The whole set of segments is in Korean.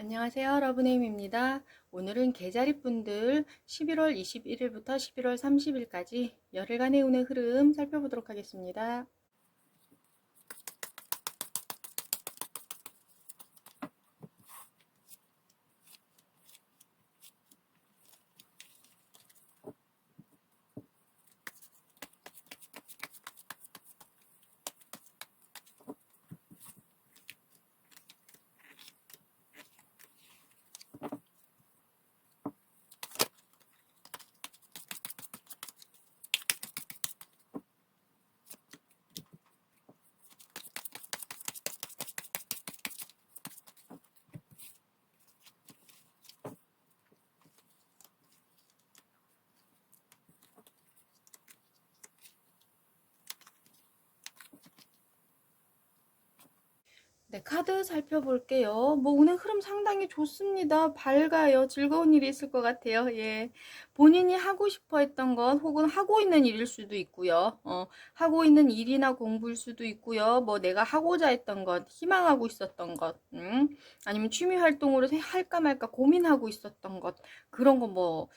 안녕하세요. 러브네임입니다. 오늘은 계자리분들 11월 21일부터 11월 30일까지 열흘간의 운의 흐름 살펴보도록 하겠습니다. 네, 카드 살펴볼게요. 뭐, 오늘 흐름 상당히 좋습니다. 밝아요. 즐거운 일이 있을 것 같아요. 예. 본인이 하고 싶어 했던 것, 혹은 하고 있는 일일 수도 있고요. 어, 하고 있는 일이나 공부일 수도 있고요. 뭐, 내가 하고자 했던 것, 희망하고 있었던 것, 음? 아니면 취미 활동으로 할까 말까 고민하고 있었던 것, 그런 거 뭐,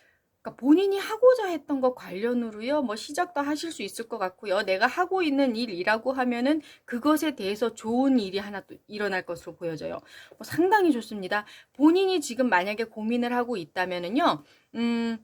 그러니까 본인이 하고자 했던 것 관련으로요, 뭐 시작도 하실 수 있을 것 같고요. 내가 하고 있는 일이라고 하면은 그것에 대해서 좋은 일이 하나 또 일어날 것으로 보여져요. 뭐 상당히 좋습니다. 본인이 지금 만약에 고민을 하고 있다면은요, 음,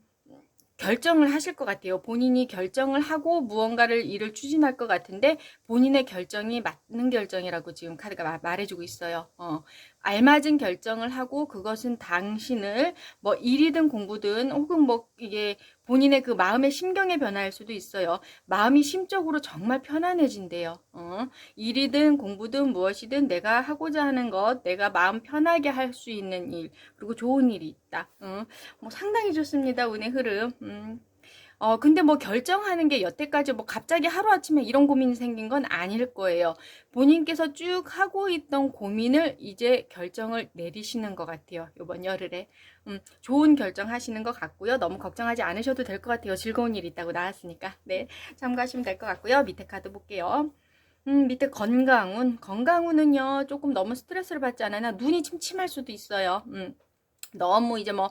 결정을 하실 것 같아요. 본인이 결정을 하고 무언가를 일을 추진할 것 같은데 본인의 결정이 맞는 결정이라고 지금 카드가 말해주고 있어요. 어, 알맞은 결정을 하고 그것은 당신을 뭐 일이든 공부든 혹은 뭐 이게 본인의 그 마음의 심경의 변화일 수도 있어요. 마음이 심적으로 정말 편안해진대요. 어, 일이든 공부든 무엇이든 내가 하고자 하는 것, 내가 마음 편하게 할 수 있는 일, 그리고 좋은 일이 있다. 어, 뭐 상당히 좋습니다. 운의 흐름. 음. 어, 근데 뭐 결정하는 게 여태까지 뭐 갑자기 하루아침에 이런 고민이 생긴 건 아닐 거예요. 본인께서 쭉 하고 있던 고민을 이제 결정을 내리시는 것 같아요. 이번 열흘에. 음, 좋은 결정 하시는 것 같고요. 너무 걱정하지 않으셔도 될 것 같아요. 즐거운 일 있다고 나왔으니까. 네. 참고하시면 될 것 같고요. 밑에 카드 볼게요. 음, 밑에 건강운. 건강운은요, 조금 너무 스트레스를 받지 않아나 눈이 침침할 수도 있어요. 음, 너무 이제 뭐,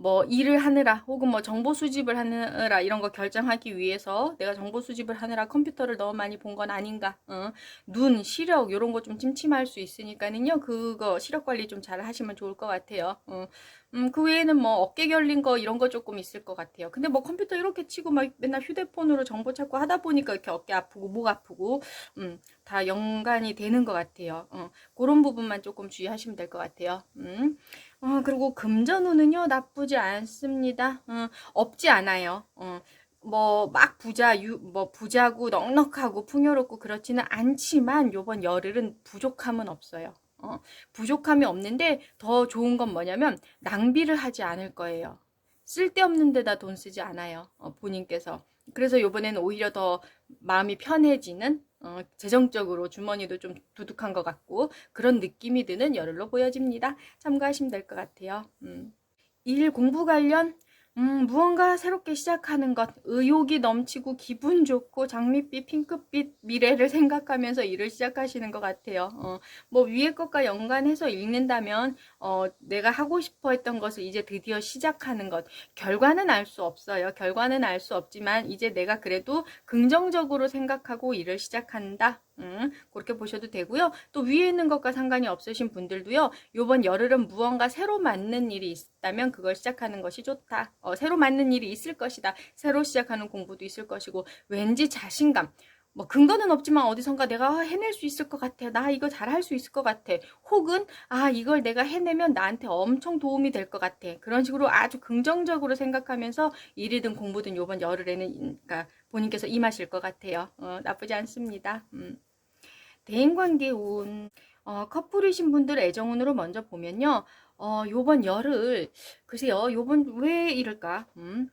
뭐 일을 하느라 혹은 뭐 정보 수집을 하느라 이런 거 결정하기 위해서 내가 정보 수집을 하느라 컴퓨터를 너무 많이 본 건 아닌가 어. 눈 시력 이런 거좀 침침할 수 있으니까는요 그거 시력 관리 좀 잘 하시면 좋을 것 같아요 어. 음, 그 외에는 뭐 어깨 결린 거 이런 거 조금 있을 것 같아요. 근데 뭐 컴퓨터 이렇게 치고 막 맨날 휴대폰으로 정보 찾고 하다 보니까 이렇게 어깨 아프고 목 아프고 음, 다 연관이 되는 것 같아요. 어, 그런 부분만 조금 주의하시면 될 것 같아요. 음. 어, 그리고 금전운은요, 나쁘지 않습니다. 어, 없지 않아요. 어, 뭐, 막 부자, 유, 뭐, 부자고, 넉넉하고, 풍요롭고, 그렇지는 않지만, 요번 열흘은 부족함은 없어요. 어, 부족함이 없는데, 더 좋은 건 뭐냐면, 낭비를 하지 않을 거예요. 쓸데없는 데다 돈 쓰지 않아요. 어, 본인께서. 그래서 요번에는 오히려 더 마음이 편해지는 어, 재정적으로 주머니도 좀 두둑한 것 같고 그런 느낌이 드는 열흘로 보여집니다. 참고하시면 될 것 같아요. 음. 일 공부 관련 음, 무언가 새롭게 시작하는 것, 의욕이 넘치고 기분 좋고 장밋빛, 핑크빛 미래를 생각하면서 일을 시작하시는 것 같아요. 어, 뭐 위에 것과 연관해서 읽는다면 어, 내가 하고 싶어 했던 것을 이제 드디어 시작하는 것. 결과는 알 수 없어요. 결과는 알 수 없지만 이제 내가 그래도 긍정적으로 생각하고 일을 시작한다. 음, 그렇게 보셔도 되고요. 또 위에 있는 것과 상관이 없으신 분들도요. 요번 열흘은 무언가 새로 맞는 일이 있다면 그걸 시작하는 것이 좋다. 어, 새로 맞는 일이 있을 것이다. 새로 시작하는 공부도 있을 것이고 왠지 자신감. 뭐 근거는 없지만 어디선가 내가 해낼 수 있을 것 같아. 나 이거 잘 할 수 있을 것 같아. 혹은 아 이걸 내가 해내면 나한테 엄청 도움이 될 것 같아. 그런 식으로 아주 긍정적으로 생각하면서 일이든 공부든 요번 열흘에는 그러니까 본인께서 임하실 것 같아요. 어, 나쁘지 않습니다. 음. 대인관계 운, 어, 커플이신 분들 애정운으로 먼저 보면요. 어, 요번 열흘, 글쎄요, 요번 왜 이럴까? 음,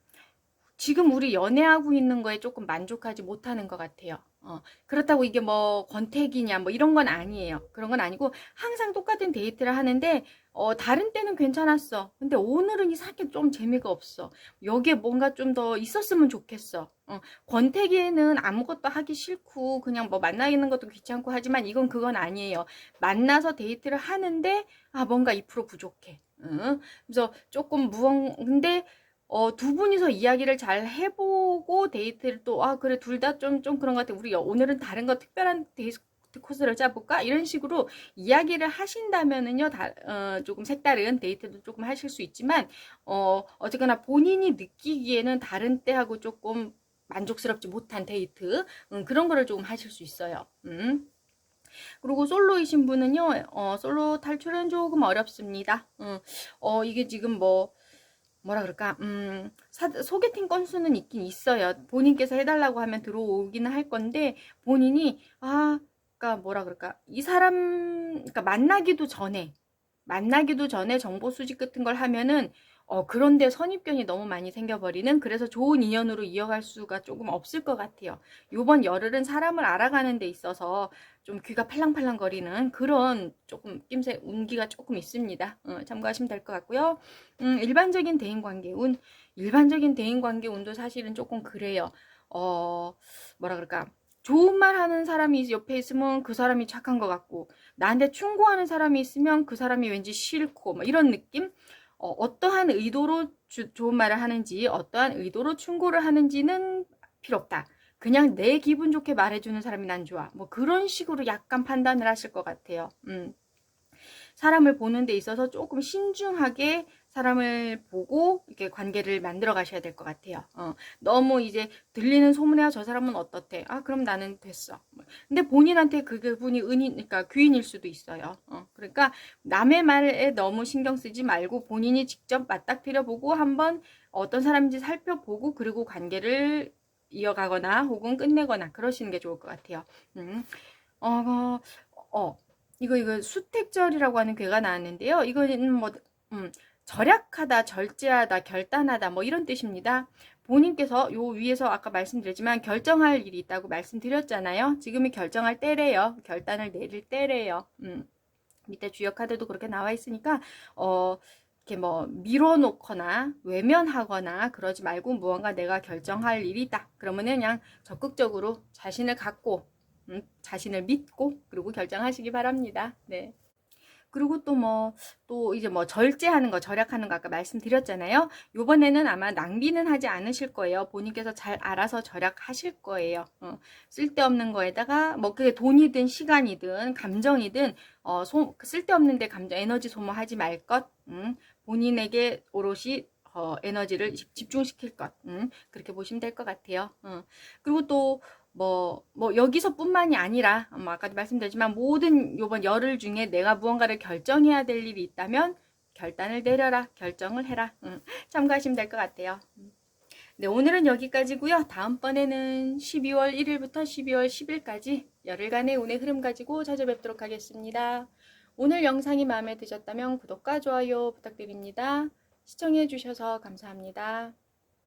지금 우리 연애하고 있는 거에 조금 만족하지 못하는 것 같아요. 어, 그렇다고 이게 뭐 권태기냐 뭐 이런 건 아니에요. 그런 건 아니고 항상 똑같은 데이트를 하는데 어, 다른 때는 괜찮았어. 근데 오늘은 이상하게 좀 재미가 없어. 여기에 뭔가 좀 더 있었으면 좋겠어. 어, 권태기에는 아무것도 하기 싫고 그냥 뭐 만나는 것도 귀찮고 하지만 이건 그건 아니에요. 만나서 데이트를 하는데 아 뭔가 2% 부족해. 응? 그래서 조금 무언 근데 어, 두 분이서 이야기를 잘 해보고 데이트를 또, 아, 그래, 둘 다 좀, 좀 그런 것 같아. 우리 오늘은 다른 거 특별한 데이트 코스를 짜볼까? 이런 식으로 이야기를 하신다면은요, 다, 어, 조금 색다른 데이트도 조금 하실 수 있지만, 어, 어쨌거나 본인이 느끼기에는 다른 때하고 조금 만족스럽지 못한 데이트, 음, 그런 거를 조금 하실 수 있어요. 음. 그리고 솔로이신 분은요, 어, 솔로 탈출은 조금 어렵습니다. 음, 어, 이게 지금 뭐, 뭐라 그럴까, 음, 사, 소개팅 건수는 있긴 있어요. 본인께서 해달라고 하면 들어오기는 할 건데, 본인이, 아, 그니까 뭐라 그럴까, 이 사람, 그니까 만나기도 전에, 만나기도 전에 정보 수집 같은 걸 하면은, 어, 그런데 선입견이 너무 많이 생겨버리는, 그래서 좋은 인연으로 이어갈 수가 조금 없을 것 같아요. 요번 열흘은 사람을 알아가는 데 있어서 좀 귀가 팔랑팔랑거리는 그런 조금 낌새 운기가 조금 있습니다. 어, 참고하시면 될 것 같고요. 음, 일반적인 대인관계 운, 일반적인 대인관계 운도 사실은 조금 그래요. 어, 뭐라 그럴까. 좋은 말 하는 사람이 옆에 있으면 그 사람이 착한 것 같고, 나한테 충고하는 사람이 있으면 그 사람이 왠지 싫고, 뭐 이런 느낌? 어, 떠한 의도로 주, 좋은 말을 하는지, 어떠한 의도로 충고를 하는지는 필요 없다. 그냥 내 기분 좋게 말해주는 사람이 난 좋아. 뭐 그런 식으로 약간 판단을 하실 것 같아요. 음. 사람을 보는 데 있어서 조금 신중하게 사람을 보고 이렇게 관계를 만들어 가셔야 될 것 같아요. 어, 너무 이제 들리는 소문에 저 사람은 어떻대? 아, 그럼 나는 됐어. 근데 본인한테 그 그분이 은인, 그러니까 귀인일 수도 있어요. 어, 그러니까 남의 말에 너무 신경 쓰지 말고 본인이 직접 맞닥뜨려 보고 한번 어떤 사람인지 살펴보고 그리고 관계를 이어가거나 혹은 끝내거나 그러시는 게 좋을 것 같아요. 음. 어, 어, 이거 이거 수택절이라고 하는 괴가 나왔는데요. 이거는 뭐 음, 절약하다, 절제하다, 결단하다 뭐 이런 뜻입니다. 본인께서 요 위에서 아까 말씀드렸지만 결정할 일이 있다고 말씀드렸잖아요. 지금이 결정할 때래요. 결단을 내릴 때래요. 음. 밑에 주역 카드도 그렇게 나와 있으니까 어 이렇게 뭐 밀어놓거나 외면하거나 그러지 말고 무언가 내가 결정할 일이 있다. 그러면은 그냥 적극적으로 자신을 갖고 음, 자신을 믿고 그리고 결정하시기 바랍니다. 네. 그리고 또 뭐, 또 이제 뭐 절제하는 거, 절약하는 거 아까 말씀드렸잖아요. 요번에는 아마 낭비는 하지 않으실 거예요. 본인께서 잘 알아서 절약하실 거예요. 어, 쓸데없는 거에다가 뭐 그게 돈이든 시간이든 감정이든 어, 소, 쓸데없는데 감정, 에너지 소모하지 말 것. 음, 본인에게 오롯이 어, 에너지를 집중시킬 것. 음, 그렇게 보시면 될 것 같아요. 어. 그리고 또 뭐, 뭐, 여기서뿐만이 아니라, 뭐 아까도 말씀드렸지만, 모든 요번 열흘 중에 내가 무언가를 결정해야 될 일이 있다면, 결단을 내려라, 결정을 해라. 음, 참고하시면 될 것 같아요. 음. 네, 오늘은 여기까지고요. 다음번에는 12월 1일부터 12월 10일까지 열흘간의 운의 흐름 가지고 찾아뵙도록 하겠습니다. 오늘 영상이 마음에 드셨다면 구독과 좋아요 부탁드립니다. 시청해 주셔서 감사합니다.